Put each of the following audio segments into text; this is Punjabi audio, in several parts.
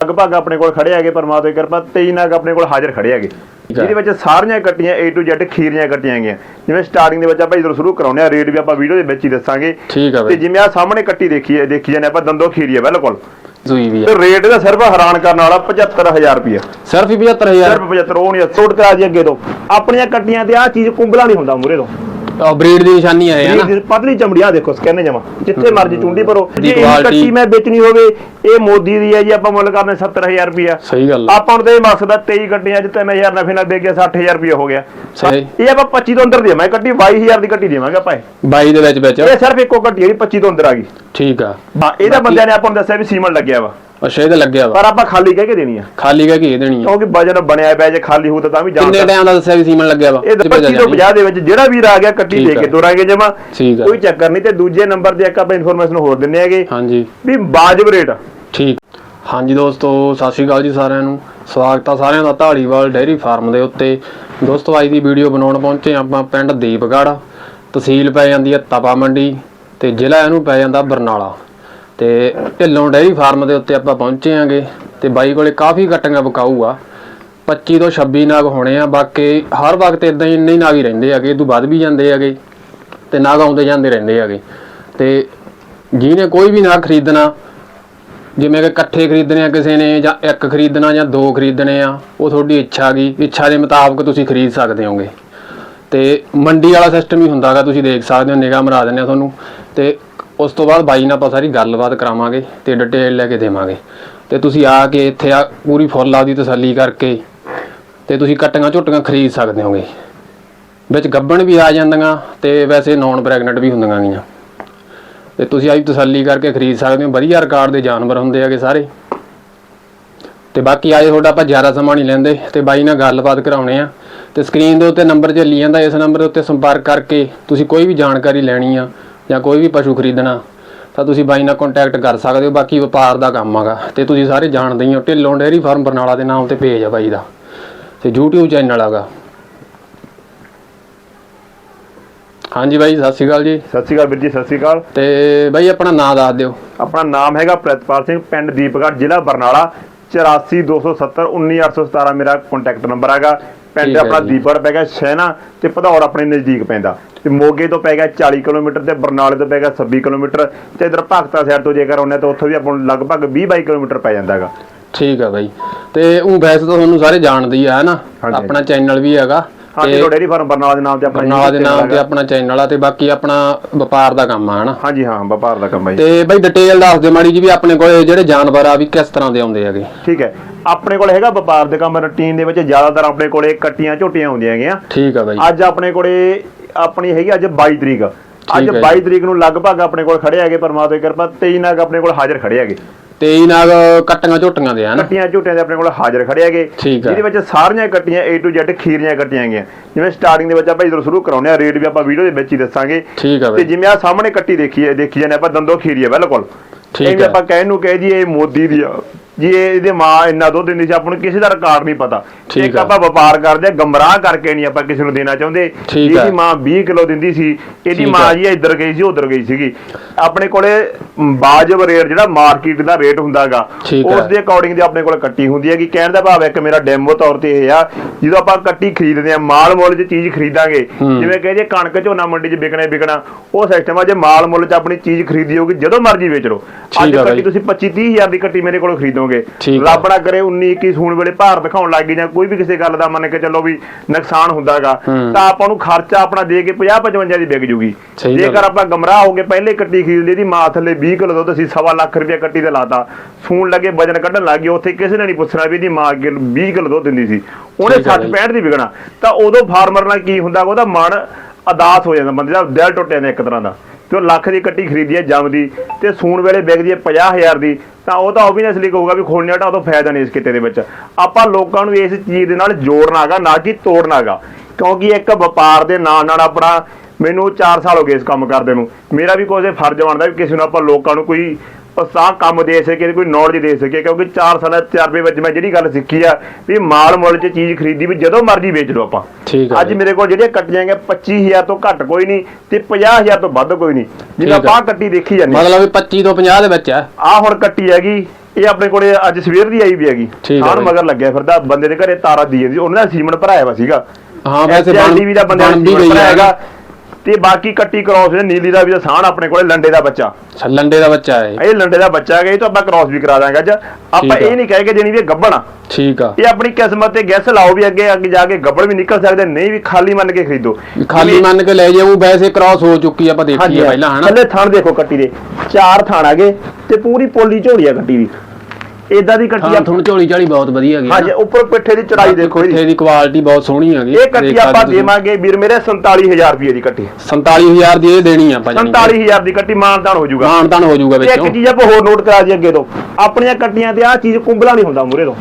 ਲਗਭਗ ਆਪਣੇ ਕੋਲ ਖੜੇ ਹੈਗੇ ਪਰਮਾਤਮਾ ਦੀ ਕਿਰਪਾ 23 ਨਾਗ ਆਪਣੇ ਕੋਲ ਹਾਜ਼ਰ ਖੜੇ ਹੈਗੇ। ਜਿਹਦੇ ਵਿੱਚ ਸਾਰੀਆਂ ਕੱਟੀਆਂ A to Z ਖੀਰੀਆਂ ਕੱਟੀਆਂ ਹੈਗੀਆਂ। ਜਿਵੇਂ ਸਟਾਰਟਿੰਗ ਦੇ ਵਿੱਚ ਆਪਾਂ ਇਧਰ ਸ਼ੁਰੂ ਕਰਾਉਂਦੇ ਆ ਰੇਟ ਵੀ ਆਪਾਂ ਵੀਡੀਓ ਦੇ ਵਿੱਚ ਹੀ ਦੱਸਾਂਗੇ। ਠੀਕ ਆ ਤੇ ਜਿਵੇਂ ਆ ਸਾਹਮਣੇ ਕੱਟੀ ਦੇਖੀ ਹੈ ਦੇਖੀ ਜਾਂਦੇ ਆਪਾਂ ਦੰਦੋ ਖੀਰੀ ਹੈ ਬਿਲਕੁਲ। ਵੀ ਤੇ ਰੇਟ ਇਹਦਾ ਸਿਰਫ ਹੈਰਾਨ ਕਰਨ ਵਾਲਾ 75000 ਰੁਪਇਆ। ਸਿਰਫ ਹੀ 75000 ਸਿਰਫ 75 ਉਹ ਨਹੀਂ ਸੁੱਟ ਕਰਾ ਜੀ ਅੱਗੇ ਤੋਂ। ਆਪਣੀਆਂ ਕੱਟੀਆਂ ਤੇ ਆ ਚੀਜ਼ ਕੁੰਬਲਾ ਨਹੀਂ ਹੁੰਦਾ ਮੂਰੇ ਤੋਂ। ਬਰੀਡ ਦੀ ਨਿਸ਼ਾਨੀ ਹੈ ਹੈ ਨਾ ਇਹ ਪਤਲੀ ਚਮੜੀ ਆ ਦੇਖੋ ਸਕੈਨੇ ਜਮਾ। ਜਿੱਥੇ ਮਰਜ਼ੀ ਚੁੰਡੀ ਭਰੋ। ਦੀ ਜੇ ਕੱਟੀ ਮੈਂ ਵੇਚਣੀ ਹੋਵੇ ਇਹ ਮੋਦੀ ਦੀ ਹੈ ਜੀ ਆਪਾਂ ਮੁੱਲ ਕਰਨੇ 70000 ਰੁਪਇਆ। ਸਹੀ ਗੱਲ ਆ। ਆਪਾਂ ਨੂੰ ਤੇ ਇਹ ਮਕਸਦ ਆ 23 ਕੱਟੀਆਂ ਚ 3000 ਨਫੇ ਨਾਲ ਵੇਚ ਗਿਆ 60000 ਰੁਪਇਆ ਹੋ ਗਿਆ। ਸਹੀ। ਇਹ ਆਪਾਂ 25 ਤੋਂ ਅੰਦਰ ਦੇਵਾਂਗੇ ਕੱਟੀ 22000 ਦੀ ਕੱਟੀ ਦੇਵਾਂਗੇ ਆਪਾਂ ਇਹ। 22 ਦੇ ਵਿੱਚ ਵਿੱਚ। ਇਹ ਸਿਰਫ ਇੱਕੋ ਕੱਟੀ ਹੈ ਜੀ 25 ਤੋਂ ਅੰਦਰ ਆ ਗਈ। ਠੀਕ ਆ। ਹਾਂ ਇਹਦਾ ਬੰਦਿਆਂ ਨੇ ਆਪਾਂ ਨੂੰ ਦੱਸਿਆ ਵੀ ਸੀਮਨ ਲੱਗਿਆ ਵਾ। ਅੱਛਾ ਇਹਦਾ ਲੱਗਿਆ ਵਾ। ਪਰ ਆਪਾਂ ਖਾਲੀ ਕਹਿ ਕੇ ਦੇਣੀ ਆ। ਖਾਲੀ ਕਹਿ ਕੇ ਇਹ ਦੇਣੀ ਆ। ਕਿਉਂਕਿ ਵਜਨ ਬਣਿਆ ਪਿਆ ਜੇ ਖਾਲੀ ਹੋਊ ਤਾਂ ਤਾਂ ਵੀ ਜਾਣ ਕਿੰਨੇ ਟਾਈਮ ਦਾ ਦੱਸਿਆ ਵੀ ਸੀਮਨ ਲੱਗਿਆ ਵਾ? ਇਹ ਤਾਂ 25 ਤੋਂ 50 ਦੇ? ਵਿੱਚ ਜਿਹੜਾ ਵੀਰ ਆ ਗਿਆ ਕੱਟੀ ਦੇ ਕੇ ਆ। ਦੋਰਾਂਗੇ ਜਮਾ। ਕੋਈ ਚੱਕਰ ਨਹੀਂ ਤੇ ਦੂਜੇ ਨੰਬਰ ਤੇ ਇੱਕ ਆਪਾਂ ਇਨਫੋਰਮੇਸ਼ਨ ਹੋਰ ਦਿੰਨੇ ਹੈਗੇ। ਹਾਂਜੀ। ਵੀ ਬਾਜਬ ਰੇਟ ਠੀਕ। ਹਾਂਜੀ ਦੋਸਤੋ ਸਤਿ ਸ਼੍ਰੀ ਅਕਾਲ ਜੀ ਸਾਰਿਆਂ ਨੂੰ। ਸਵਾਗਤ ਆ ਸਾਰਿਆਂ ਦਾ ਢਾਲੀਵਾਲ ਡੇਅਰੀ ਫਾਰਮ ਦੇ ਉੱਤੇ। ਦੋਸਤੋ ਅੱਜ ਦੀ ਵੀਡੀਓ ਬਣਾਉਣ ਪਹੁੰਚੇ ਆਪਾਂ ਪਿੰਡ ਦੀਪਗੜ੍ਹ। ਤਹਿਸੀਲ ਪੈ ਜਾਂਦੀ ਹੈ ਤਪਾ ਮੰਡੀ ਤੇ ਜ਼ਿਲ੍ਹਾ ਇਹਨੂੰ ਪੈ ਜਾਂਦਾ ਬਰਨਾਲਾ। ਤੇ ਢਿੱਲੋਂ ਡੇਅਰੀ ਫਾਰਮ ਦੇ ਉੱਤੇ ਆਪਾਂ ਪਹੁੰਚੇ ਆਂਗੇ ਤੇ ਬਾਈ ਕੋਲੇ ਕਾਫੀ ਕਟੀਆਂ ਵਿਕਾਊ ਆ 25 ਤੋਂ 26 ਨਾਗ ਹੋਣੇ ਆ, ਬਾਕੀ ਹਰ ਵਕਤ ਇਦਾਂ ਹੀ ਇੰਨੇ ਨਾਗ ਹੀ ਰਹਿੰਦੇ ਆਗੇ ਇਹ ਤੋਂ ਵੱਧ ਵੀ ਜਾਂਦੇ ਆਗੇ ਤੇ ਨਾਗ ਆਉਂਦੇ ਜਾਂਦੇ ਰਹਿੰਦੇ ਆਗੇ ਤੇ ਜਿਹਨੇ ਕੋਈ ਵੀ ਨਾਗ ਖਰੀਦਣਾ, ਜਿਵੇਂ ਕਿ ਇਕੱਠੇ ਖਰੀਦਣੇ ਆ ਕਿਸੇ ਨੇ ਜਾਂ ਇੱਕ ਖਰੀਦਣਾ ਜਾਂ ਦੋ ਖਰੀਦਣੇ ਆ, ਉਹ ਤੁਹਾਡੀ ਇੱਛਾ ਗਈ ਇੱਛਾ ਦੇ ਮੁਤਾਬਕ ਤੁਸੀਂ ਖਰੀਦ ਸਕਦੇ ਹੋਗੇ। ਤੇ ਮੰਡੀ ਵਾਲਾ ਸਿਸਟਮ ਹੀ ਹੁੰਦਾਗਾ, ਤੁਸੀਂ ਦੇਖ ਸਕਦੇ ਹੋ, ਨਿਗਾਹ ਮਰਾ ਦਿੰਦੇ ਆ ਤੁਹਾਨੂੰ। ਤੇ ਉਸ ਤੋਂ ਬਾਅਦ ਬਾਈ ਨਾਲ ਆਪਾਂ ਸਾਰੀ ਗੱਲਬਾਤ ਕਰਾਵਾਂਗੇ ਤੇ ਡਿਟੇਲ ਲੈ ਕੇ ਦੇਵਾਂਗੇ। ਤੇ ਤੁਸੀਂ ਆ ਕੇ ਇੱਥੇ ਆ ਪੂਰੀ ਫੁੱਲ ਆਪਦੀ ਤਸੱਲੀ ਕਰਕੇ ਤੇ ਤੁਸੀਂ ਕੱਟੀਆਂ ਝੋਟੀਆਂ ਖਰੀਦ ਸਕਦੇ ਹੋਗੇ। ਵਿੱਚ ਗੱਬਣ ਵੀ ਆ ਜਾਂਦੀਆਂ ਤੇ ਵੈਸੇ ਨੌਨ ਪ੍ਰੈਗਨੈਂਟ ਵੀ ਹੁੰਦੀਆਂ ਗੀਆਂ। ਤੇ ਤੁਸੀਂ ਆਈ ਤਸੱਲੀ ਕਰਕੇ ਖਰੀਦ ਸਕਦੇ ਹੋ। ਵਧੀਆ ਰਿਕਾਰਡ ਦੇ ਜਾਨਵਰ ਹੁੰਦੇ ਹੈਗੇ ਸਾਰੇ। ਤੇ ਬਾਕੀ ਆਏ ਤੁਹਾਡਾ ਆਪਾਂ ਜ਼ਿਆਦਾ ਸਮਾਂ ਨਹੀਂ ਲੈਂਦੇ ਤੇ ਬਾਈ ਨਾਲ ਗੱਲਬਾਤ ਕਰਾਉਣੇ ਆ। ਤੇ ਸਕਰੀਨ ਦੇ ਉੱਤੇ ਨੰਬਰ ਚੱਲੀ ਜਾਂਦਾ, ਇਸ ਨੰਬਰ ਦੇ ਉੱਤੇ ਸੰਪਰਕ ਕਰਕੇ ਤੁਸੀਂ ਕੋਈ ਵੀ ਜਾਣਕਾਰੀ ਲੈਣੀ ਆ ਜਾਂ ਕੋਈ ਵੀ ਪਸ਼ੂ ਖਰੀਦਣਾ ਤਾਂ ਤੁਸੀਂ ਬਾਈ ਨਾਲ ਕੰਟੈਕਟ ਕਰ ਸਕਦੇ ਹੋ ਬਾਕੀ ਵਪਾਰ ਦਾ ਕੰਮ ਹੈਗਾ। ਤੇ ਤੁਸੀਂ ਸਾਰੇ ਜਾਣਦੇ ਹੀ ਹੋ ਢਿੱਲੋਂ ਡੇਅਰੀ ਫਾਰਮ ਬਰਨਾਲਾ ਦੇ ਨਾਮ ਤੇ ਪੇਜ ਆ ਬਾਈ ਦਾ। ਤੇ YouTube ਚੈਨਲ ਹੈਗਾ। ਹਾਂਜੀ ਬਾਈ ਸਤਿ ਸ਼੍ਰੀ ਅਕਾਲ ਜੀ। ਸਤਿ ਸ਼੍ਰੀ ਅਕਾਲ ਵੀਰ ਜੀ ਸਤਿ ਸ਼੍ਰੀ ਅਕਾਲ। ਤੇ ਬਾਈ ਆਪਣਾ ਨਾਮ ਦੱਸ ਦਿਓ। ਆਪਣਾ ਨਾਮ ਹੈਗਾ ਪ੍ਰਿਤਪਾਲ ਸਿੰਘ ਪਿੰਡ ਦੀਪਗੜ੍ਹ ਜ਼ਿਲ੍ਹਾ ਬਰਨਾਲਾ 8427191817 ਮੇਰਾ ਕੰਟੈਕਟ ਨੰਬਰ ਹੈਗਾ। ਪਿੰਡ ਆਪਣਾ ਜੀ। ਦੀਪਗੜ੍ਹ ਪੈ ਗਿਆ ਸ਼ਹਿਨਾ ਤੇ ਭਦੌੜ ਆਪਣੇ ਨਜ਼ਦੀਕ ਪੈਂਦਾ। ਤੇ ਮੋਗੇ ਤੋਂ ਪੈ ਗਿਆ 40 ਕਿਲੋਮੀਟਰ ਤੇ ਬਰਨਾਲੇ ਤੋਂ ਪੈ ਗਿਆ 26 ਕਿਲੋਮੀਟਰ ਤੇ ਇਧਰ ਭਗਤਾ ਸਾਈਡ ਤੋਂ ਜੇਕਰ ਆਉਂਦੇ ਤਾਂ ਉੱਥੋਂ ਵੀ ਆਪਾਂ ਨੂੰ ਲਗਭਗ 20 22 ਕਿਲੋਮੀਟਰ ਪੈ ਜਾਂਦਾ ਹੈਗਾ। ਠੀਕ ਆ ਬਾਈ। ਤੇ ਉਹ ਵੈਸੇ ਤਾਂ ਤੁਹਾਨੂੰ ਸਾਰੇ ਜਾਣਦੇ ਹੀ ਆ ਹੈ ਨਾ? ਹਾਂਜੀ। ਆਪਣਾ ਚੈਨਲ ਵੀ ਹੈਗਾ। ਹਾਂਜੀ ਤੇ ਡੇਰੀ ਫਾਰਮ ਬਰਨਾਲਾ ਦੇ ਨਾਮ ਤੇ ਆਪਣਾ ਬਰਨਾਲਾ ਦੇ ਨਾਮ ਤੇ। ਆਪਣਾ ਚੈਨਲ ਆ ਤੇ ਬਾਕੀ ਆਪਣਾ ਵਪਾਰ ਦਾ ਕੰਮ ਆ ਹਨਾ ਹਾਂਜੀ ਹਾਂ ਵਪਾਰ ਦਾ ਕੰਮ ਜੀ। ਤੇ ਬਾਈ ਡਿਟੇਲ ਦੱਸ ਦਿਓ ਮਾੜੀ ਜੀ ਵੀ ਆਪਣੇ ਕੋਲ ਜਿਹੜੇ ਜਾਨਵਰ ਆ ਵੀ ਕਿਸ ਤਰ੍ਹਾਂ ਦੇ ਆਉਂਦੇ ਹੈਗੇ? ਠੀਕ ਹੈ। ਆਪਣੇ ਕੋਲ ਹੈਗਾ ਵਪਾਰ ਦੇ ਕੰਮ ਰੁਟੀਨ ਦੇ ਵਿੱਚ ਜ਼ਿਆਦਾਤਰ ਆਪਣੇ ਕੋਲੇ ਕੱਟੀਆਂ ਝੋਟੀਆਂ ਹੁੰਦੀਆਂ ਹੈਗੀਆਂ। ਠੀਕ ਆ ਬਾਈ। ਅੱਜ ਆਪਣੇ ਕੋਲੇ ਆਪਣੀ ਹੈਗੀ ਅੱਜ 22 ਤਰੀਕ। ਅੱਜ ਠੀਕ ਹੈ 22 ਤਰੀਕ ਨੂੰ ਲਗਭਗ ਆਪਣੇ ਕੋਲ ਖੜੇ ਹੈਗੇ ਪਰਮਾਤਮਾ ਦੀ ਕਿਰਪਾ 23 ਨਾਗ ਆਪਣੇ ਕੋਲ ਹਾਜ਼ਰ ਖੜੇ ਹੈਗੇ। ਤੇ ਇਹ ਨਾਗ ਕੱਟੀਆਂ ਝੋਟੀਆਂ ਦੇ ਹਨਾ ਕੱਟੀਆਂ ਝੋਟੀਆਂ ਦੇ ਆਪਣੇ ਕੋਲ ਹਾਜ਼ਰ ਖੜੇ ਹੈਗੇ। ਜਿਹਦੇ ਵਿੱਚ ਸਾਰੀਆਂ ਕੱਟੀਆਂ A to Z ਖੀਰੀਆਂ ਕੱਟੀਆਂ ਹੈਗੀਆਂ। ਜਿਵੇਂ ਸਟਾਰਟਿੰਗ ਦੇ ਵਿੱਚ ਆਪਾਂ ਇਧਰ ਸ਼ੁਰੂ ਕਰਾਉਂਦੇ ਆ ਰੇਟ ਵੀ ਆਪਾਂ ਵੀਡੀਓ ਦੇ ਵਿੱਚ ਹੀ ਦੱਸਾਂਗੇ। ਠੀਕ ਆ ਤੇ ਜਿਵੇਂ ਆ ਸਾਹਮਣੇ ਕੱਟੀ ਦੇਖੀ ਹੈ ਦੇਖੀ ਜਾਂਦੇ ਆਪਾਂ ਦੰਦੋ ਖੀਰੀ ਹੈ ਬਿਲਕੁਲ। ਠੀਕ ਹੈ। ਆਪਾਂ ਕਹਿਣ ਨੂੰ ਕਹੇ ਜੀ ਇਹ ਮੋਦੀ ਦੀ ਆ। ਜੀ ਇਹ ਇਹਦੇ ਮਾਂ ਇੰਨਾ ਦੁੱਧ ਦਿੰਦੀ ਸੀ ਆਪਾਂ ਨੂੰ ਕਿਸੇ ਦਾ ਰਿਕਾਰਡ ਨਹੀਂ ਪਤਾ ਇੱਕ। ਆਪਾਂ ਵਪਾਰ ਕਰਦੇ ਆ ਗਮਰਾਹ ਕਰਕੇ ਨਹੀਂ ਆਪਾਂ ਕਿਸੇ ਨੂੰ ਦੇਣਾ ਚਾਹੁੰਦੇ। ਇਹਦੀ ਮਾਂ 20 ਕਿਲੋ ਦਿੰਦੀ ਸੀ ਇਹਦੀ ਮਾਂ। ਜੀ ਇੱਧਰ ਗਈ ਸੀ ਉੱਧਰ ਗਈ ਸੀਗੀ ਆਪਣੇ ਕੋਲੇ ਬਾਜਬ ਰੇਟ ਜਿਹੜਾ ਮਾਰਕੀਟ ਦਾ ਰੇਟ ਹੁੰਦਾਗਾ। ਉਸ ਦੇ ਅਕੋਰਡਿੰਗ ਦੀ ਆਪਣੇ ਕੋਲ ਕੱਟੀ ਹੁੰਦੀ ਹੈ ਕਿ ਕਹਿਣ ਦਾ ਭਾਵ ਹੈ ਕਿ ਮੇਰਾ ਡੈਮੋ ਤੌਰ ਤੇ ਇਹ ਆ ਜਦੋਂ ਆਪਾਂ ਕੱਟੀ ਖਰੀਦਦੇ ਆ ਮਾਲ ਮੁੱਲ 'ਚ ਚੀਜ਼ ਖਰੀਦਾਂਗੇ। ਜਿਵੇਂ ਕਹੇ ਜੇ ਕਣਕ ਝੋਨਾ ਮੰਡੀ 'ਚ ਵਿਕਣਾ ਵਿਕਣਾ ਉਹ ਸਿਸਟਮ ਆ ਜੇ ਮਾਲ ਮੁੱਲ 'ਚ ਆਪਣੀ ਚੀਜ਼ ਖਰੀਦੀ ਹੋਊਗੀ ਜਦੋਂ ਮਰਜ਼ੀ ਵੇਚ ਲਓ ਅੱਜ ਕੱਟੀ। ਤੁਸੀਂ 25 30 ਹਜ਼ਾਰ ਦੀ ਕੱਟੀ ਮੇਰੇ ਕੋਲੋਂ ਖਰੀਦੋਗੇ ਆ। ਰੱਬ ਨਾ ਕਰੇ 19 21 ਸੂਣ ਵੇਲੇ ਭਾਰ ਦਿਖਾਉਣ ਲੱਗ ਗਈ ਜਾਂ ਕੋਈ ਵੀ ਕਿਸੇ ਗੱਲ ਦਾ ਮੰਨ ਕੇ ਚੱਲੋ ਵੀ ਨੁਕਸਾਨ ਹੁੰਦਾਗਾ। ਤਾਂ ਆਪਾਂ ਨੂੰ ਖਰਚਾ ਆਪਣਾ ਦੇ ਕੇ 50 55 ਦੀ ਵਿਕ ਜੂਗੀ। ਜੇਕਰ ਆਪਾਂ ਗਮਰਾਹ ਹੋ ਕੇ ਪਹਿਲੇ ਕੱਟੀ ਖਰੀਦ ਲਈ ਦੀ ਮਾਂ ਥੱਲੇ 20 ਕਿਲੋ ਦੁੱਧ ਅਸੀਂ ਸਵਾ ਲੱਖ ਰੁਪਏ ਕੱਟੀ ਤੇ ਲਾਤਾ ਸੂਣ ਲੱਗੇ ਵਜਨ ਕੱਢਣ ਲੱਗ ਗਏ ਉੱਥੇ ਕਿਸੇ ਨੇ ਨਹੀਂ ਪੁੱਛਣਾ ਵੀ ਇਹਦੀ ਮਾਂ ਕਿ 20 ਕਿਲੋ ਦੁੱਧ ਦਿੰਦੀ ਸੀ ਉਹਨੇ ਠੀਕ ਆ 60 ਬਾਈ। 65 ਦੀ ਵਿਕਣਾ ਤਾਂ ਉਦੋਂ ਫਾਰਮਰ ਨਾਲ ਕੀ ਹੁੰਦਾ ਉਹਦਾ ਮਨ ਅਦਾਸ ਹੋ ਜਾਂਦਾ ਬੰਦੇ ਦਾ ਦਿਲ ਟੁੱਟ ਜਾਂਦਾ ਇੱਕ ਤਰ੍ਹਾਂ ਦਾ ਤੇ ਉਹ ਲੱਖ ਦੀ ਕੱਟੀ ਖਰੀਦੀ ਹੈ ਜੰਮ ਦੀ ਤੇ ਸੂਣ ਵੇਲੇ ਵਿਕਦੀ ਹੈ 50000 ਦੀ, ਤਾਂ ਉਹ ਤਾਂ ਓਬਵੀਅਸਲੀ ਕਹੂਗਾ ਵੀ ਖੋਲਣੇ ਹਟਾ ਉਦੋਂ ਫਾਇਦਾ ਨਹੀਂ ਇਸ ਕਿਤੇ ਦੇ ਵਿੱਚ। ਆਪਾਂ ਲੋਕਾਂ ਨੂੰ ਇਸ ਚੀਜ਼ ਦੇ ਨਾਲ ਜੋੜਨਾਗਾ, ਨਾ ਕਿ ਤੋੜਨਾਗਾ। ਕਿਉਂਕਿ ਇੱਕ ਵਪਾਰ ਦੇ ਨਾਲ ਨਾਲ ਆਪਣਾ ਮੈਨੂੰ 4 ਸਾਲ ਹੋ ਗਏ ਇਸ ਕੰਮ ਕਰਦੇ ਨੂੰ। ਮੇਰਾ ਵੀ ਕੋਈ ਫਰਜ਼ ਬਣਦਾ ਵੀ ਕਿਸੇ ਨੂੰ ਆਪਾਂ ਲੋਕਾਂ ਨੂੰ ਕੋਈ ਉਤਸ਼ਾਹ ਕੰਮ ਦੇ ਸਕੇ ਕੋਈ ਨੌਲੇਜ ਦੇ ਸਕੇ ਕਿਉਂਕਿ 4 ਸਾਲਾਂ ਦੇ ਤਜਰਬੇ ਵਿੱਚ ਮੈਂ ਜਿਹੜੀ ਗੱਲ ਸਿੱਖੀ ਆ ਵੀ ਮਾਲ ਮੁੱਲ 'ਚ ਚੀਜ਼ ਖਰੀਦੀ ਵੀ ਜਦੋਂ ਮਰਜ਼ੀ ਵੇਚ ਲਓ ਆਪਾਂ। ਠੀਕ ਅੱਜ। ਮੇਰੇ ਕੋਲ ਜਿਹੜੀਆਂ ਕੱਟੀਆਂ ਗਈਆਂ 25000 ਤੋਂ ਘੱਟ ਕੋਈ ਨਹੀਂ ਤੇ 50000 ਤੋਂ ਵੱਧ ਕੋਈ ਨਹੀਂ। ਆਪਾਂ ਆਹ ਕੱਟੀ ਦੇਖੀ ਜਾਂਦੇ। ਮਤਲਬ ਵੀ 25 ਤੋਂ 50 ਦੇ ਵਿੱਚ ਆ। ਆ ਹੁਣ ਕੱਟੀ ਹੈਗੀ ਇਹ ਆਪਣੇ ਕੋਲੇ ਅੱਜ ਸਵੇਰ ਦੀ ਆਈ ਵੀ ਹੈਗੀ। ਬਈ। ਮਗਰ ਲੱਗਿਆ ਫਿਰਦਾ ਬੰਦੇ ਦੇ ਘਰੇ ਤਾਰਾ ਦੀ ਜਾਂਦੀ ਉਹਨਾਂ ਦਾ ਸੀਮਨ ਭਰਾਇਆ ਵਾ ਸੀਗਾ। ਹਾਂ ਵੈਸੇ ਬੰਦੇ ਬਣ ਵੀ ਦਾ ਗਈ ਭਰਾਇਆ ਹੈਗਾ। ਹੈਗਾ। ਤੇ ਬਾਕੀ ਕੱਟੀ ਕ੍ਰਾਸ ਹੈ ਨੀਲੀ ਦਾ ਵੀ ਸਾਣ ਆਪਣੇ ਕੋਲੇ ਲੰਡੇ ਦਾ ਬੱਚਾ। ਲੰਡੇ ਦਾ ਬੱਚਾ ਹੈ। ਇਹ ਲੰਡੇ ਦਾ ਬੱਚਾ ਹੈਗਾ ਇਹ ਤੋਂ ਆਪਾਂ ਕ੍ਰਾਸ ਵੀ ਕਰਾ ਦਾਂਗੇ ਅੱਜ। ਆਪਾਂ। ਇਹ ਨਹੀਂ ਕਹਿ ਕੇ ਦੇਣੀ ਵੀ ਗੱਬਣ ਆ। ਠੀਕ ਆ। ਇਹ ਆਪਣੀ ਕਿਸਮਤ ਤੇ ਗੈਸ ਲਾਓ ਵੀ ਅੱਗੇ ਅੱਗੇ ਜਾ ਕੇ ਗੱਬੜ ਵੀ ਨਿਕਲ ਸਕਦੇ ਨਹੀਂ ਵੀ ਖਾਲੀ ਮੰਨ ਕੇ ਖਰੀਦੋ। ਖਾਲੀ ਮੰਨ ਕੇ ਲੈ ਜਾਊ ਵੈਸੇ ਕ੍ਰਾਸ ਹੋ ਚੁੱਕੀ ਆ, ਆਪਾਂ ਦੇਖੀ ਆ ਪਹਿਲਾਂ ਹਨਾ? ਥੱਲੇ ਥਣ ਦੇਖੋ ਕੱਟੀ ਦੇ ਚਾਰ ਥਣ ਆਗੇ ਤੇ ਪੂਰੀ ਪੋਲੀ ਝੋਲੀ ਆ ਕੱਟੀ ਦੀ। ਇਦਾਂ ਦੀ ਕੱਟੀ ਹਾਂ ਆ। ਤੁਹਾਨੂੰ ਝੋਲੀ ਝਾਲੀ ਬਹੁਤ ਵਧੀਆ ਹੈਗੀ ਹਾਂਜੀ ਉੱਪਰ ਪਿੱਠੇ ਦੀ ਚੜਾਈ ਦੇਖੋ ਇਹਦੀ ਦੀ ਕੁਆਲਿਟੀ ਬਹੁਤ ਸੋਹਣੀ ਹੈਗੀ। ਇਹ ਕੱਟੀ ਦੇਖ ਆਪਾਂ ਤੁਸੀਂ। ਦੇਵਾਂਗੇ। ਵੀਰ ਮੇਰੇ 47000 ਰੁਪਏ ਦੀ ਕੱਟੀ। 47000 ਦੀ ਇਹ ਦੇਣੀ ਆ ਆਪਾਂ ਜਾਣੀ। ਕਿ। 47000 ਦੀ ਕੱਟੀ ਮਾਨਤਾਨ ਹੋ ਜਾਊਗਾ। ਮਾਣ ਤਾਣ ਹੋ ਜਾਊਗਾ ਤੇ ਇੱਕ ਵਿੱਚੋਂ। ਚੀਜ਼ ਆਪਾਂ ਹੋਰ ਨੋਟ ਕਰਾ ਜੀ ਅੱਗੇ ਤੋਂ। ਆਪਣੀਆਂ ਕੱਟੀਆਂ ਤੇ ਆਹ ਚੀਜ਼ ਕੁੰਬਲਾ ਨਹੀਂ ਹੁੰਦਾ ਮੂਰੇ ਤੋਂ।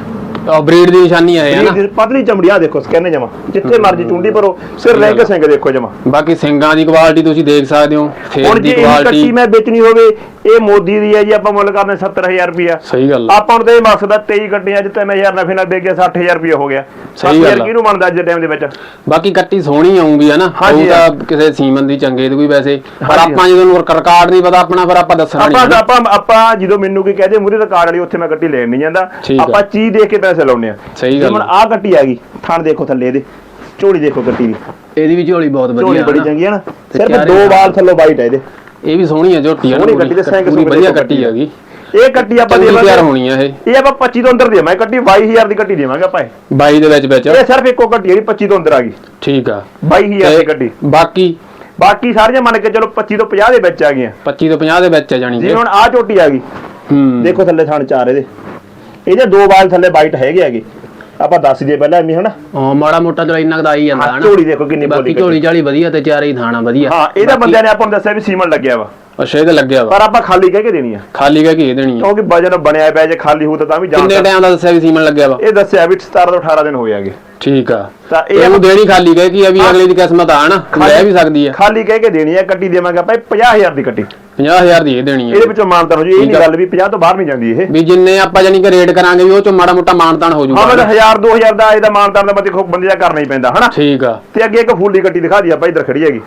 ਉਹ ਬਰੀਡ ਦੀ ਨਿਸ਼ਾਨੀ ਹੈ ਇਹ ਹਨਾ ਪਤਲੀ ਚਮੜੀ ਆ ਦੇਖੋ ਸਕੈਨ ਜਮਾ। ਜਿੱਥੇ ਮਰਜ਼ੀ ਚੁੰਡੀ ਭਰੋ ਸਿਰ ਗੱਲ ਆ। ਸਿੰਘ ਦੇਖੋ ਜਮਾ। ਬਾਕੀ ਸਿੰਗਾਂ ਦੀ ਕੁਆਲਿਟੀ ਤੁਸੀਂ ਦੇਖ ਸਕਦੇ ਹੋ ਹੁਣ ਦੀ ਜੇ ਇਹ ਕੱਟੀ ਕੁਆਲਿਟੀ ਮੈਂ ਵੇਚਣੀ ਹੋਵੇ ਇਹ ਮੋਦੀ ਦੀ ਹੈ ਜੀ ਆਪਾਂ ਮੁੱਲ ਕਰਨੇ 70000 ਰੁਪਿਆ ਸਹੀ ਗੱਲ ਆ। ਆਪਾਂ ਨੂੰ ਤਾਂ ਇਹ ਮਕਸਦ ਆ 23 ਗੱਡੀਆਂ ਚ 3000 ਨਫੇ ਨਾਲ ਵੇਚ ਗਿਆ 60000 ਰੁਪਿਆ ਹੋ ਗਿਆ। ਸਹੀ ਗੱਲ 7000 ਆ। ਕਿਹਨੂੰ ਬਣਦਾ ਅੱਜ ਦੇ ਟਾਈਮ ਦੇ ਵਿੱਚ? ਬਾਕੀ ਕੱਟੀ ਸੋਹਣੀ ਆਉਂਗੀ ਹਨਾ ਹਾਂਜੀ, ਉਹ ਤਾਂ ਕਿਸੇ ਸੀਮਨ ਦੀ ਚੰਗੇ ਦੀ ਕੋਈ ਵੈਸੇ। ਪਰ ਹਾਂਜੀ, ਆਪਾਂ ਜਦੋਂ ਨੂੰ ਰਿਕਾਰਡ ਨਹੀਂ ਪਤਾ ਆਪਣਾ ਫਿਰ ਆਪਾਂ ਦੱਸਣਾ ਨਹੀਂ ਆਪਾਂ। ਆਪਾਂ ਆਪਾਂ ਜਦੋਂ ਮੈਨੂੰ ਕੀ ਕਹਦੇ ਮੂਰੇ ਰਿਕਾਰਡ ਵਾਲੀ ਉੱਥੇ ਮੈਂ ਗੱਟੀ ਲੈਣ ਨਹੀਂ ਜਾਂਦਾ। ਠੀਕ ਆ। ਆਪਾਂ ਚੀਜ਼ ਦੇਖ ਕੇ ਪੈਸੇ ਲਾਉਨੇ ਆ। ਸਹੀ ਗੱਲ ਹੁਣ ਆ। ਗੱਟੀ ਆ ਗਈ ਥਣ ਦੇਖੋ ਥੱਲੇ ਇਹਦੇ ਝੋਲੀ ਦੇਖੋ ਗੱਟੀ ਦੀ। ਇਹਦੀ ਵੀ ਝੋਲੀ ਬਹੁਤ ਝੋਲੀ ਵਧੀਆ ਬੜੀ ਹਨਾ। ਚੰਗੀ ਹੈ ਨਾ। ਸਿਰਫ ਦੋ। ਵਾਲ ਥੱਲੋਂ ਵਾਈਟ ਹੈ ਇਹਦੇ। ਇਹ ਵੀ ਸੋਹਣੀ ਹੈ ਝੋਟੀ ਸੋਹਣੀ ਪੂਰੀ। ਵਧੀਆ ਕੱਟੀ ਹੈਗੀ ਇਹ ਗੱਟੀ ਆਪਾਂ ਦੇਵਾਂਗੇ। ਹੋਣੀ ਆ ਇਹ। ਇਹ ਆਪਾਂ 25 ਤੋਂ ਅੰਦਰ ਦੇਵਾਂਗੇ। ਗੱਟੀ 22000 ਦੀ ਗੱਟੀ ਦੇਵਾਂਗੇ ਆਪਾਂ ਇਹ। 22 ਦੇ ਵਿੱਚ ਵਿੱਚ। ਇਹ ਸਿਰਫ ਇੱਕੋ ਗੱਟੀ ਜਿਹੜੀ 25 ਤੋਂ ਅੰਦਰ ਆ ਗਈ। ਠੀਕ ਆ। 22000 ਦੀ ਗੱਟੀ ਬਾਕੀ? ਬਾਕੀ ਸਾਰੀਆਂ ਮੰਨ ਕੇ ਚਲੋ 25 ਤੋਂ 50 ਦੇ ਵਿੱਚ ਆ ਗਈਆਂ। 25 ਤੋਂ 50 ਦੇ ਵਿੱਚ ਆ ਜਾਣੀ ਜਿਵੇਂ ਹੁਣ ਆ ਝੋਟੀ ਆ ਗਈ। ਹੂੰ। ਦੇਖੋ ਥੱਲੇ ਥਣ ਚਾਰ ਇਹਦੇ। ਇਹਦੇ ਦੋ ਵਾਲ ਥੱਲੇ ਵਾਈਟ ਹੈਗੇ ਹੈਗੇ। ਆਪਾਂ ਦੱਸ ਦਈਏ ਪਹਿਲਾਂ ਐਵੇਂ ਹਨਾ? ਹਾਂ ਮਾੜਾ ਮੋਟਾ ਚਲੋ ਇੰਨਾ ਕੁ ਤਾਂ ਆ ਹੀ ਜਾਂਦਾ ਹਨਾ? ਝੋਲੀ ਦੇਖੋ ਕਿੰਨੀ ਬਾਕੀ ਬੋਲੀ ਝੋਲੀ ਝਾਲੀ ਵਧੀਆ ਤੇ ਚਾਰੇ ਹੀ ਥਾਣਾ ਵਧੀਆ। ਹਾਂ ਇਹਦਾ ਬਾਕੀ- ਬੰਦਿਆਂ ਨੇ ਆਪਾਂ ਨੂੰ ਦੱਸਿਆ ਵੀ ਸੀਮਨ ਲੱਗਿਆ ਵਾ। ਅੱਛਾ ਇਹਦੇ ਲੱਗਿਆ ਵਾ। ਪਰ ਆਪਾਂ ਖਾਲੀ ਕਹਿ ਕੇ ਦੇਣੀ ਆ। ਖਾਲੀ ਕਹਿ ਕੇ ਇਹ ਦੇਣੀ ਆ। ਕਿਉਂਕਿ ਵਜਨ ਬਣਿਆ ਪਿਆ ਜੇ ਖਾਲੀ ਹੋਊ ਤਾਂ ਤਾਂ ਵੀ ਜਾਣ ਕਿੰਨੇ ਟਾਈਮ ਦਾ ਦੱਸਿਆ ਵੀ ਸੀਮਨ ਲੱਗਿਆ ਵਾ? ਇਹ ਦੱਸਿਆ ਵੀ 17 ਤੋਂ 18 ਦਿਨ ਹੋਏ ਆਗੇ ਠੀਕ ਆ। ਤਾਂ ਇਹ ਇਹਨੂੰ ਦੇਣੀ ਖਾਲੀ ਕਹਿ ਕੇ ਆ ਵੀ ਹਾਂ। ਅਗਲੇ ਦੀ ਕਿਸਮਤ ਆ ਲੈ ਵੀ ਸਕਦੀ ਆ। ਖਾਲੀ ਕਹਿ ਕੇ ਦੇਣੀ ਆ ਕੱਟੀ ਦੇਵਾਂਗੇ ਆਪਾਂ ਇਹ 50000 ਦੀ ਕੱਟੀ। 50000 ਦੀ ਇਹ ਦੇਣੀ ਆ। ਇਹਦੇ ਵਿੱਚੋਂ ਮਾਨਤਾ ਹੋ ਜੀ ਇਹ ਨਹੀਂ। ਗੱਲ ਵੀ 50 ਤੋਂ ਬਾਹਰ ਨਹੀਂ ਜਾਂਦੀ ਇਹ। ਵੀ ਜਿੰਨੇ ਆਪਾਂ ਜਾਨੀ ਕਿ ਰੇਟ ਕਰਾਂਗੇ ਵੀ ਉਹ ਚੋਂ ਮਾੜਾ ਮੋਟਾ ਮਾਨਤਾਨ ਹੋ ਹਾਂ ਜਾਊਗਾ ਮਤਲਬ 1000 2000 ਦਾ ਇਹਦਾ ਮਾਨਤਾ ਦਾ ਬੰਦੇ ਬੰਦੇ ਦਾ ਕਰਨਾ ਹੀ ਪੈਂਦਾ ਹਨਾ? ਠੀਕ ਆ। ਤੇ ਅੱਗੇ ਇੱਕ ਫੁੱਲੀ ਕੱਟੀ ਦਿਖਾ ਦੀ ਆਪਾਂ ਇੱਧਰ ਖੜੀ ਹੈਗੀ।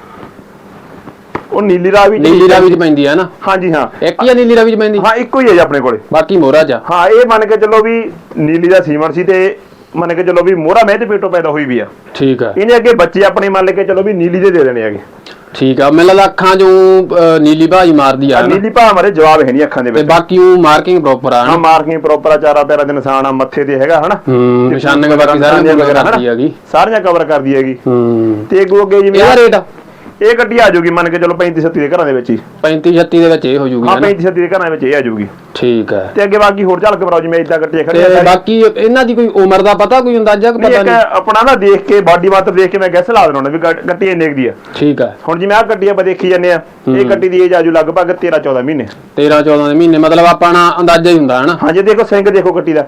ਉਹ ਨੀਲੀ ਰਾਵੀ ਚ ਨੀਲੀ ਰਾਵੀ ਚ ਪੈਂਦੀ ਆ ਨਾ? ਹਾਂਜੀ ਹਾਂ। ਇੱਕ ਹੀ ਆ ਨੀਲੀ ਰਾਵੀ ਚ ਪੈਂਦੀ? ਹਾਂ ਇੱਕੋ ਹੀ ਹੈ ਜੀ ਆਪਣੇ ਕੋਲੇ। ਬਾਕੀ ਮੋਹਰਾ ਆ। ਹਾਂ ਇਹ ਮੰਨ ਕੇ ਚੱਲੋ ਵੀ ਨੀਲੀ ਦਾ ਸੀਮਨ ਸੀ ਤੇ ਮੰਨ ਕੇ ਚੱਲੋ ਵੀ ਮੋਹਰਾ ਮਹਿ ਤੇ ਪੇਟੋਂ ਪੈਦਾ ਹੋਈ ਵੀ ਆ। ਠੀਕ ਆ। ਇਹਨੇ ਅੱਗੇ ਬੱਚੇ ਆਪਣੇ ਮੰਨ ਕੇ ਚੱਲੋ ਵੀ ਨੀਲੀ ਦੇ ਦੇ ਦੇਣੇ ਹੈਗੇ। ਠੀਕ ਆ ਮੈਨੂੰ ਲੱਗਦਾ ਅੱਖਾਂ ਅਹ, ਨੀਲੀ ਬਾਜੀ ਮਾਰਦੀ ਆ। ਨੀਲੀ ਭਾਅ ਮਾਰੇ ਜਵਾਬ ਹੈ ਨਹੀਂ ਅੱਖਾਂ ਦੇ ਤੇ ਵਿੱਚ। ਬਾਕੀ ਉਹ ਮਾਰਕਿੰਗ ਪ੍ਰੋਪਰ ਆ ਹਾਂ ਮਾਰਕਿੰਗ ਪ੍ਰੋਪਰ ਆ ਚਾਰਾ ਪੈਰਾ ਦੇ ਨਿਸ਼ਾਨ ਆ ਮੱਥੇ ਤੇ ਹੈਗਾ ਹਨਾ? ਹੂੰ ਨਿਸ਼ਾਨੇ ਬਾਕੀ ਸਾਰੀਆਂ ਵਗੈਰਾ ਕਰਦੀ ਹੈਗੀ। ਸਾਰੀਆਂ ਕਵਰ ਕਰਦੀ ਹੈਗੀ। ਹੂੰ। ਤੇ ਅੱਗੋਂ ਅੱਗੇ ਜਿਵੇਂ ਇਹਦਾ ਰੇਟ ਇਹ ਗੱਡੀ ਆ ਜਾਊਗੀ ਮੰਨ ਕੇ ਚਲੋ 35 37 ਦੇ ਘਰਾਂ ਦੇ ਵਿੱਚ ਹੀ। 35 36 ਦੇ ਵਿੱਚ ਇਹ ਹੋ ਜੂਗੀ ਹਾਂ ਹਨਾ 35 37 ਦੇ ਘਰਾਂ ਵਿੱਚ ਇਹ ਆ ਜਾਊਗੀ। ਠੀਕ ਹੈ। ਤੇ ਅੱਗੇ ਬਾਕੀ ਹੋਰ ਝਲਕ ਕਰਾਓ ਜਿਵੇਂ ਇਦਾਂ ਗੱਡੀਆਂ ਖੜੀਆਂ ਤੇ। ਬਾਕੀ ਇਹਨਾਂ ਦੀ ਕੋਈ ਉਮਰ ਦਾ ਪਤਾ ਕੋਈ ਅੰਦਾਜ਼ਾ ਕਿ ਪਤਾ ਇੱਕ ਨਹੀਂ? ਆਪਣਾ ਨਾ ਦੇਖ ਕੇ ਬਾਡੀ ਮਾਤਰ ਦੇਖ ਕੇ ਮੈਂ ਗੈਸ ਲਾ ਦੇਣਾ ਵੀ ਗੱਡ- ਗੱਡੀ ਇੰਨੇ ਦੀ ਆ। ਠੀਕ ਹੈ। ਹੁਣ ਜਿਵੇਂ ਆਹ ਗੱਡੀ ਆਪਾਂ ਦੇਖੀ ਜਾਂਦੇ ਆ ਇਹ ਗੱਡੀ ਦੀ ਏਜ ਆਜੂ ਲਗਭਗ 13 14 ਮਹੀਨੇ। 13 14 ਦੇ ਮਹੀਨੇ ਮਤਲਬ ਆਪਾਂ ਨਾ ਅੰਦਾਜ਼ਾ ਹੀ ਹੁੰਦਾ ਹਨਾ ਹਾਂਜੀ ਦੇਖੋ ਸਿੰਘ ਦੇਖੋ ਗੱਡੀ ਦਾ।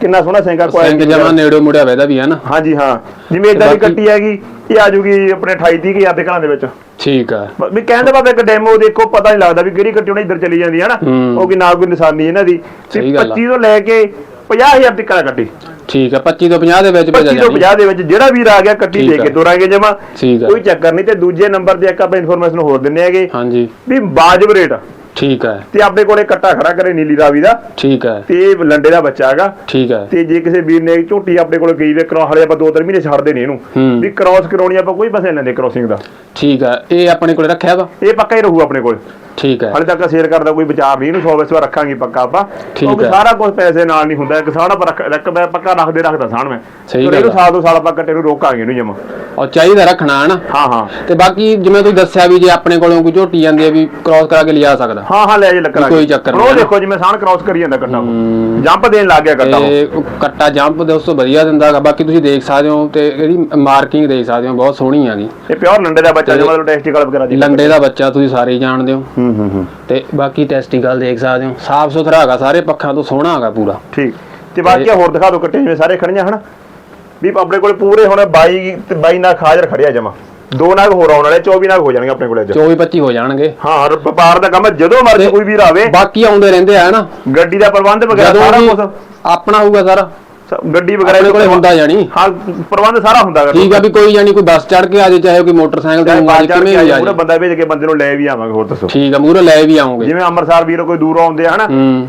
ਕਿੰਨਾ ਸੋਹਣਾ ਸਿੰਘ ਆ ਸਿੰਘ quality ਜਮਾ। ਨੇੜੇ ਮੁੜਿਆ ਵੈਦਾ ਵੀ ਹੈ ਨਾ। ਹਾਂਜੀ ਹਾਂ। ਜਿਵੇਂ ਇਦਾਂ ਦੀ ਬਾਕੀ- ਗੱਡੀ ਹੈਗੀ ਇਹ ਆ ਜੂਗੀ ਆਪਣੇ 28 30 ਹਜ਼ਾਰ ਦੇ ਘਰਾਂ ਦੇ ਵਿੱਚ। ਠੀਕ ਬ- ਵੀ ਕਹਿੰਦੇ ਬਾਬੇ ਇੱਕ ਡੈਮੋ ਦੇਖੋ ਪਤਾ ਨਹੀਂ ਲੱਗਦਾ ਵੀ ਕਿਹੜੀ ਗੱਡੀ ਉਹਨੇ ਇੱਧਰ ਚਲੀ ਜਾਂਦੀ ਹੈ ਨਾ। ਹੂੰ। ਉਹ ਕਿ ਨਾ ਕੋਈ ਨਿਸ਼ਾਨੀ ਇਹਨਾਂ ਦੀ। ਤੇ ਸਹੀ ਗੱਲ ਆ। 25 ਤੋਂ ਲੈ ਕੇ 50000 ਤੱਕ ਆ ਗੱਡੀ ਠੀਕ ਹੈ 25 ਤੋਂ 50 ਦੇ ਵਿੱਚ ਭੇਜਿਆ 25 ਤੋਂ ਜਾਣੀ 50 ਦੇ ਵਿੱਚ ਜਿਹੜਾ ਵੀਰ ਆ ਗਿਆ ਠੀਕ ਦੇ ਆ। ਕੇ ਤੁਰਾਂਗੇ ਜਮਾ। ਠੀਕ ਆ। ਕੋਈ ਚੱਕਰ ਨਹੀਂ ਤੇ ਦੂਜੇ ਨੰਬਰ ਤੇ ਇੱਕ ਆਪਾਂ ਇਨਫੋਰਮੇਸ਼ਨ ਹੋਰ ਦਿੰਨੇ ਹੈਗੇ। ਹਾਂਜੀ। ਵੀ ਬਾਜਬ ਰੇਟ ਠੀਕ ਹੈ। ਤੇ ਆਪਣੇ ਕੋਲੇ ਕੱਟਾ ਖੜਾ ਕਰੇ ਨੀਲੀ ਰਾਵੀ ਦਾ। ਠੀਕ ਹੈ। ਤੇ ਇਹ ਲੰਡੇ ਦਾ ਬੱਚਾ ਹੈਗਾ। ਠੀਕ ਹੈ। ਤੇ ਜੇ ਕਿਸੇ ਵੀਰ ਨੇ ਝੋਟੀ ਆਪਣੇ ਕੋਲ ਗਈ ਵੇ ਕਰਾ ਹਲੇ ਆਪਾਂ ਦੋ ਤਿੰਨ ਮਹੀਨੇ ਛੱਡਦੇ ਨਹੀਂ ਇਹਨੂੰ। ਵੀ ਕ੍ਰਾਸ ਕਰਾਉਣੀ ਆਪਾਂ ਕੋਈ ਪੈਸੇ ਲੈਂਦੇ ਕ੍ਰਾਸਿੰਗ ਦਾ। ਠੀਕ ਹੈ। ਇਹ ਆਪਣੇ ਕੋਲ ਰੱਖਿਆ ਵਾ ਇਹ ਪੱਕਾ ਹੀ ਰਹੂ ਆਪਣੇ ਕੋਲ। ਠੀਕ ਹੈ। ਹਲੇ ਤੱਕ ਸੇਲ ਕਰਦਾ ਕੋਈ ਵਿਚਾਰ ਨਹੀਂ ਇਹਨੂੰ 100 ਵਿਸਵਾ ਰੱਖਾਂਗੇ ਪੱਕਾ ਆਪਾਂ। ਠੀਕ ਕਿਉਂਕਿ। ਸਾਰਾ ਕੁਝ ਪੈਸੇ ਨਾਲ ਨਹੀਂ ਹੁੰਦਾ। ਇੱਕ ਸਾਣ ਆਪਾਂ ਰੱਖ ਰੱਖ ਮੈਂ ਪੱਕਾ ਰੱਖਦੇ ਰੱਖਦਾ ਸਾਣ ਮੈਂ। ਸਹੀ ਗੱਲ ਇਹਨੂੰ। ਸਾਲ ਦੋ ਸਾਲ ਆਪਾਂ ਕੱਟੇ ਨੂੰ ਰੋਕਾਂਗੇ ਇਹਨੂੰ ਜਮਾ। ਔਰ ਚਾਹੀਦਾ ਰੱਖਣਾ ਹਨਾ ਹਾਂ ਹਾਂ। ਤੇ ਬਾਕੀ ਜਿਵੇਂ ਤੁਸੀਂ ਦੱਸਿਆ ਵੀ ਜੇ ਆਪਣੇ ਕੋਲੋਂ ਕੋਈ ਝੋਟੀ ਜਾਂਦੀ ਹੈ ਵੀ ਕ੍ਰਾਸ ਕਰਾ ਕੇ ਲਿਆ ਸਕਦਾ। ਹਾਂ ਹਾਂ ਲੈ ਜੇ ਲੱਕੜਾ ਕੋਈ ਚੱਕਰ ਉਹ ਨਹੀਂ। ਦੇਖੋ ਜਿਵੇਂ ਸਾਣ ਕ੍ਰਾਸ ਕਰੀ ਜਾਂਦਾ ਕੱਟਾ। ਜੰਪ ਦੇਣ ਲੱਗ ਗਿਆ ਕੱਟਾ ਉਹ। ਤੇ ਉਹ ਕੱਟਾ ਜੰਪ ਦੋਸਤੋ ਵਧੀਆ ਦਿੰਦਾ ਬਾਕੀ ਤੁਸੀਂ ਦੇਖ ਸਕਦੇ ਹੋ ਤੇ ਇਹਦੀ ਮਾਰਕਿੰਗ ਦੇਖ ਸਕਦੇ ਹੋ ਬਹੁਤ ਸੋਹਣੀ ਹੈਗੀ ਇਹ ਪਿਓਰ ਲੰਡੇ ਦਾ ਬੱਚਾ ਤੇ- ਜਿਵੇਂ ਟੈਸਟੀਕਲ ਵਗੈਰਾ ਦੀ ਲੰਡੇ ਦਾ ਬੱਚਾ ਤੁਸੀਂ ਸਾਰੇ ਜਾਣਦੇ ਹੋ। ਹੂੰ ਹੂੰ ਹੂੰ। ਤੇ ਬਾਕੀ ਟੈਸਟੀਕਲ ਦੇਖ ਸਕਦੇ ਹੋ। ਸਾਫ਼ ਸੁਥਰਾ ਹੈਗਾ ਸਾਰੇ ਪੱਖਾਂ ਤੋਂ ਸੋਹਣਾ ਹੈਗਾ ਪੂਰਾ। ਠੀਕ। ਤੇ ਬਾਕੀ ਹੋਰ ਦਿਖਾ ਦਿਓ ਕੱਟੇ ਜਿਵੇਂ ਸਾਰੇ ਖੜੀਆਂ ਹਨ? ਵੀ ਆਪਣੇ ਕੋਲ ਪੂਰੇ ਹੁਣ 22 ਤੇ 22 ਨਾਲ ਖਾਜਰ ਖੜਿਆ ਜਮਾ। ਦੋ ਨਾਗ ਹੋਰ ਆਉਣ ਵਾਲੇ 24 ਨਾਗ ਹੋ ਜਾਣਗੇ ਆਪਣੇ ਕੋਲੇ ਅੱਜ। 24 25 ਹੋ ਜਾਣਗੇ। ਹਾਂ ਵਪਾਰ ਦਾ ਕੰਮ ਜਦੋਂ ਮਰਜ਼ੀ ਕੋਈ ਵੀਰ ਆਵੇ। ਬਾਕੀ ਆਉਂਦੇ ਰਹਿੰਦੇ ਆ ਨਾ ਗੱਡੀ ਦਾ ਪ੍ਰਬੰਧ ਵਗੈਰਾ ਸਾਰਾ ਕੁਝ ਆਪਣਾ ਹੋਊਗਾ ਸਾਰਾ। ਗੱਡੀ ਵਗੈਰਾ ਆਪਣੇ ਕੋਲੇ ਹੁੰਦਾ ਜਾਣੀ। ਹਾਂ ਪ੍ਰਬੰਧ ਸਾਰਾ ਹੁੰਦਾ ਠੀਕ ਆ ਵੀ ਕੋਈ ਜਾਨੀ ਕੋਈ ਬੱਸ ਚੜ ਕੇ ਆ ਜੇ ਚਾਹੇ ਕੋਈ ਮੋਟਰਸਾਈਕਲ ਤੇ ਚੜ੍ਹ ਕਿਵੇਂ ਵੀ ਆ ਜੇ। ਬੰਦਾ ਭੇਜ ਕੇ ਬੰਦੇ ਨੂੰ ਲੈ ਵੀ ਆਵਾਂਗੇ ਹੋਰ ਦੱਸੋ। ਠੀਕ ਆ ਮੂਹਰੇ ਲੈ ਵੀ ਆਉਂਗੇ। ਜਿਵੇਂ ਅੰਮ੍ਰਿਤਸਰ ਵੀਰੋ ਕੋਈ ਦੂਰੋਂ ਆਉਂਦੇ ਆ ਹਨਾ?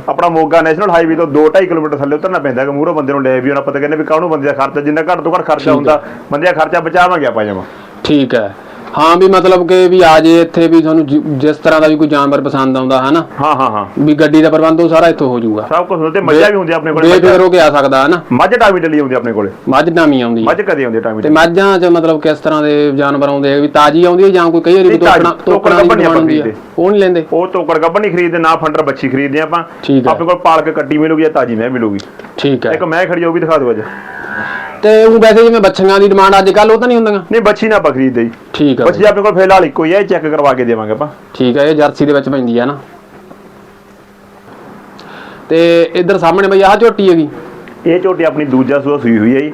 ਆਪਣਾ ਮੋਗਾ ਨੈਸ਼ਨਲ ਹਾਈਵੇ ਤੋਂ 2.5 ਕਿਲੋਮੀਟਰ ਥੱਲੇ ਉਤਰਨਾ ਪੈਂਦਾ ਕਿ ਮੂਹਰੋਂ ਬੰਦੇ ਨੂੰ ਲੈ ਵੀ ਆਉਣਾ ਪਤਾ ਕਹਿੰਦੇ ਵੀ ਕਾਹਨੂੰ ਬੰਦੇ ਦਾ ਖਰਚਾ ਜਿੰਨਾ ਘੱਟ ਤੋਂ ਘੱਟ ਖਰਚਾ ਹੁੰਦਾ ਬੰਦੇ ਦਾ ਖਰਚਾ ਬਚਾਵਾਂਗੇ ਆਪਾਂ ਜਮਾ। ਠੀਕ ਹੈ। ਹਾਂ ਵੀ ਮਤਲਬ ਕਿ ਵੀ ਆ ਜੇ ਇੱਥੇ ਵੀ ਤੁਹਾਨੂੰ ਜਿ- ਜਿਸ ਤਰ੍ਹਾਂ ਦਾ ਵੀ ਕੋਈ ਜਾਨਵਰ ਪਸੰਦ ਆਉਂਦਾ ਹੈ ਨਾ ਹਾਂ ਹਾਂ ਹਾਂ। ਵੀ ਗੱਡੀ ਦਾ ਪ੍ਰਬੰਧ ਉਹ ਸਾਰਾ ਇੱਥੋਂ ਹੋ ਜਾਊਗਾ। ਸਭ ਕੁਝ ਹੁੰਦੇ ਮੱਝਾਂ ਵੀ ਹੁੰਦੀ ਆਪਣੇ ਕੋਲੇ ਬੇਫਿਕਰ ਹੋ ਕੇ ਆ ਸਕਦਾ ਹੈ ਨਾ ਮੱਝ ਟਾਵੀ ਟਲੀ ਹੁੰਦੀ ਆਪਣੇ ਕੋਲੇ। ਮੱਝ ਨਾਮੀ ਆਉਂਦੀ ਹੈ। ਮੱਝ ਕਦੇ ਆਉਂਦੀ ਟਾਵੀ ਤੇ ਮੱਝਾਂ 'ਚ ਮਤਲਬ ਕਿਸ ਤਰ੍ਹਾਂ ਦੇ ਜਾਨਵਰ ਆਉਂਦੇ ਆ ਵੀ ਤਾਜੀ ਆਉਂਦੀ ਹੈ ਜਾਂ ਕੋਈ ਕਈ ਵਾਰੀ ਵੀ ਨਹੀਂ, ਤਾਜ਼ੀ, ਤੋਕਣਾ ਤੋਕੜ ਤੋਕਣਾ ਦੀ ਗੱਭਣ ਡਿਮਾਂਡ ਆਪਾਂ ਹੁੰਦੀ ਹੈ ਖਰੀਦਦੇ। ਉਹ ਨਹੀਂ ਲੈਂਦੇ। ਉਹ ਤੋਕੜ ਗੱਬਣ ਨਹੀਂ ਖਰੀਦਦੇ ਨਾ ਫੰਡਰ ਬੱਚੀ ਖਰੀਦਦੇ ਆਪਾਂ। ਠੀਕ ਹੈ। ਆਪਣੇ ਕੋਲ ਪਾਲ ਕੇ ਕੱਟੀ ਮਿਲੂਗੀ ਜਾਂ ਤਾਜੀ ਮੈਂ ਮਿਲੂਗੀ। ਠੀਕ ਹੈ। ਇੱਕ ਮੈਂ ਖੜੀ ਆ, ਉਹ ਵੀ ਦਿਖਾ ਦਿਓ ਅੱਜ। ਤੇ ਉਹ ਵੈਸੇ ਜਿਵੇਂ ਬੱਚੀਆਂ ਦੀ ਡਿਮਾਂਡ ਅੱਜ ਕੱਲ ਉਹ ਤਾਂ ਨਹੀਂ ਹੁੰਦੀਆਂ? ਨਹੀਂ ਬੱਚੀ ਨਾ ਖਰੀਦਦੇ ਜੀ। ਠੀਕ ਹੈ ਬੱਚੀ ਆਪਣੇ ਕੋਲ ਫਿਲਹਾਲ ਇੱਕੋ ਹੀ ਹੈ ਚੈੱਕ ਕਰਵਾ ਕੇ ਦੇਵਾਂਗੇ ਆਪਾਂ। ਠੀਕ ਹੈ ਇਹ ਜਰਸੀ ਦੇ ਵਿੱਚ ਪੈਂਦੀ ਹੈ ਨਾ। ਤੇ ਇੱਧਰ ਸਾਹਮਣੇ ਬਈ ਆਹ ਝੋਟੀ ਹੈਗੀ। ਇਹ ਝੋਟੀ ਆਪਣੀ ਦੂਜਾ ਸੂਆ ਸੂਈ ਹੋਈ ਹੈ ਜੀ।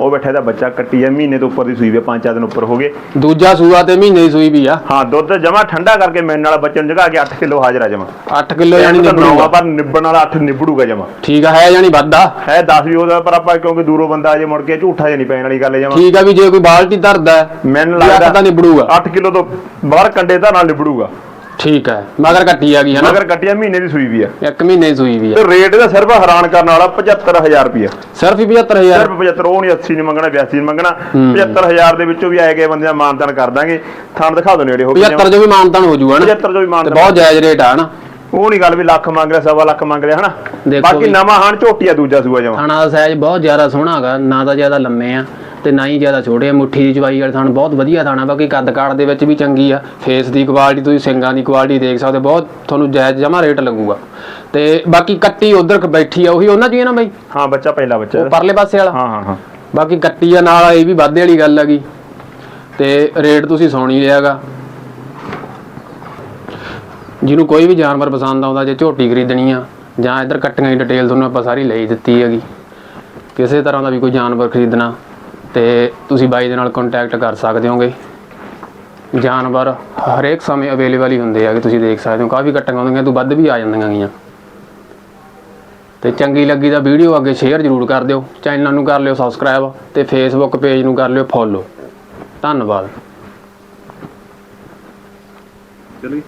ਉਹ ਬੈਠਾ ਇਹਦਾ ਬੱਚਾ ਕੱਟੀ ਹੈ ਮਹੀਨੇ ਤੋਂ ਉੱਪਰ ਦੀ ਸੂਈ ਵੀ ਪੰਜ ਚਾਰ ਦਿਨ ਉੱਪਰ ਹੋ ਗਏ। ਦੂਜਾ ਸੂਆ ਤੇ ਮਹੀਨੇ ਦੀ ਸੂਈ ਵੀ ਆ। ਹਾਂ ਦੁੱਧ ਜਮਾ ਠੰਡਾ ਕਰਕੇ ਮੈਨ ਵਾਲਾ ਬੱਚੇ ਨੂੰ ਜਗਾ ਕੇ 8 ਕਿਲੋ ਹਾਜ਼ਰ ਆ ਜਮਾ। 8 ਕਿਲੋ ਯਾਨੀ ਨਿਬੜੂਗਾ। ਪਰ ਨਿਬੜਨ ਵਾਲਾ 8 ਨਿਬੜੂਗਾ ਜਮਾ। ਠੀਕ ਆ ਹੈ ਯਾਨੀ ਵੱਧਾ। ਹੈ 10 ਵੀ ਉਹਦਾ ਪਰ ਆਪਾਂ ਕਿਉਂਕਿ ਦੂਰੋਂ ਬੰਦਾ ਆ ਜੇ ਮੁੜ ਕੇ ਝੂਠਾ ਜਿਹਾ ਨਹੀਂ ਪੈਣ ਵਾਲੀ ਗੱਲ ਜਮਾ। ਠੀਕ ਆ ਵੀ ਜੇ ਕੋਈ ਬਾਲਟੀ ਧਰਦਾ ਮੈਨੂੰ ਲੱਗਦਾ ਤਾਂ ਨਿਬੜੂਗਾ। 8 ਕਿਲੋ ਤੋਂ ਬਾਹਰ ਕੰਡੇ ਦਾ ਨਾਲ ਨਿਬੜੂਗਾ। ਠੀਕ ਹੈ ਮਗਰ ਕੱਟੀ ਆ ਗਈ ਹੈ ਨਾ। ਮਗਰ ਕੱਟਿਆ ਮਹੀਨੇ ਦੀ ਸੂਈ ਵੀ ਆ। ਇੱਕ ਮਹੀਨੇ ਦੀ ਸੂਈ ਵੀ ਆ। ਤੇ ਰੇਟ ਇਹਦਾ ਸਿਰਫ ਹੈਰਾਨ ਕਰਨ ਵਾਲਾ 75000 ਰੁਪਿਆ ਸਿਰਫ ਹੀ 75000 ਸਿਰਫ 75 ਉਹ ਨਹੀਂ 80 ਨਹੀਂ ਮੰਗਣਾ 82 ਨਹੀਂ ਮੰਗਣਾ। ਹੂੰ। 75000 ਦੇ ਵਿੱਚੋਂ ਵੀ ਆਏ ਗਏ ਬੰਦੇ ਦਾ ਮਾਨਤਾਨ ਕਰ ਦਾਂਗੇ। ਥਾਣ ਦਿਖਾ ਦੋ ਨੇੜੇ ਹੋ ਕੇ 75 ਜੋ ਵੀ ਮਾਨਤਾਨ ਹੋ ਜੂਗਾ ਨਾ। 75 ਜੋ ਵੀ ਤੇ ਮਾਨਤਾਨ ਬਹੁਤ ਜਾਇਜ਼ ਰੇਟ ਆ ਨਾ। ਉਹ ਨਹੀਂ ਗੱਲ ਵੀ ਲੱਖ ਮੰਗ ਰਿਹਾ ਸਵਾ ਲੱਖ ਮੰਗ ਰਿਹਾ ਹਨਾ? ਬਾਕੀ ਨਵਾਂ ਹਾਣ ਝੋਟੀ ਆ ਦੂਜਾ ਸੂਆ ਜਮਾ। ਥਾਣਾ ਦਾ ਸਾਈਜ਼ ਬਹੁਤ ਜ਼ਿਆਦਾ ਸੋਹਣਾ ਹੈਗਾ ਨਾ ਤਾਂ ਜ਼ਿਆਦਾ ਲੰਮੇ ਆ। ਤੇ ਨਾ ਹੀ ਜ਼ਿਆਦਾ ਛੋਟੇ ਆ ਮੁੱਠੀ ਦੀ ਚਵਾਈ ਵਾਲੇ ਥਾਣ ਬਹੁਤ ਵਧੀਆ ਥਾਣਾ ਬਾਕੀ ਕੱਦ ਕਾੜ ਦੇ ਵਿੱਚ ਵੀ ਚੰਗੀ ਆ। ਫੇਸ ਦੀ ਕੁਆਲਿਟੀ ਤੁਸੀਂ ਸਿੰਗਾਂ ਦੀ ਕੁਆਲਿਟੀ ਦੇਖ ਸਕਦੇ ਬਹੁਤ ਤੁਹਾਨੂੰ ਜਾਇਜ਼ ਜਮਾ ਰੇਟ ਲੱਗੂਗਾ। ਤੇ ਬਾਕੀ ਕੱਟੀ ਉਧਰ ਬੈਠੀ ਆ ਉਹੀ ਉਹਨਾਂ ਚ ਹੀ ਨਾ ਬਾਈ? ਹਾਂ ਬੱਚਾ ਪਹਿਲਾ ਬੱਚਾ। ਉਹ ਪਰਲੇ ਪਾਸੇ ਵਾਲਾ? ਹਾਂ ਹਾਂ ਹਾਂ। ਬਾਕੀ ਕੱਟੀ ਆ ਨਾਲ ਇਹ ਵੀ ਵਾਧੇ ਵਾਲੀ ਗੱਲ ਹੈਗੀ। ਤੇ ਰੇਟ ਤੁਸੀਂ ਸੋਣੀ ਲਿਆਗਾ। ਜਿਹਨੂੰ ਕੋਈ ਵੀ ਜਾਨਵਰ ਪਸੰਦ ਆਉਂਦਾ ਜੇ ਝੋਟੀ ਖਰੀਦਣੀ ਆ ਜਾਂ ਇੱਧਰ ਕੱਟੀਆਂ ਦੀ ਡਿਟੇਲ ਤੁਹਾਨੂੰ ਆਪਾਂ ਸਾਰੀ ਲਈ ਦਿੱਤੀ ਹੈਗੀ। ਕਿਸੇ ਤਰ੍ਹਾਂ ਦਾ ਵੀ ਕੋਈ ਜਾਨਵਰ ਖਰੀਦਣਾ। ਤੇ ਤੁਸੀਂ ਬਾਈ ਦੇ ਨਾਲ ਕੰਟੈਕਟ ਕਰ ਸਕਦੇ ਹੋਗੇ। ਜਾਨਵਰ ਹਰੇਕ ਸਮੇਂ ਅਵੇਲੇਬਲ ਹੀ ਹੁੰਦੇ ਆ ਕਿ ਤੁਸੀਂ ਦੇਖ ਸਕਦੇ ਹੋ, ਕਾਫੀ ਕੱਟੀਆਂ ਆਉਂਦੀਆਂ ਤੋਂ ਵੱਧ ਵੀ ਆ ਜਾਂਦੀਆਂ ਗੀਆਂ। ਤੇ ਚੰਗੀ ਲੱਗੀ ਤਾਂ ਵੀਡੀਓ ਅੱਗੇ ਸ਼ੇਅਰ ਜ਼ਰੂਰ ਕਰ ਦਿਓ ਚੈਨਲ ਨੂੰ ਕਰ ਲਿਓ ਸਬਸਕ੍ਰਾਈਬ ਤੇ ਫੇਸਬੁੱਕ ਪੇਜ ਨੂੰ ਕਰ ਲਿਓ ਫੋਲੋ ਧੰਨਵਾਦ। ਚਲੋ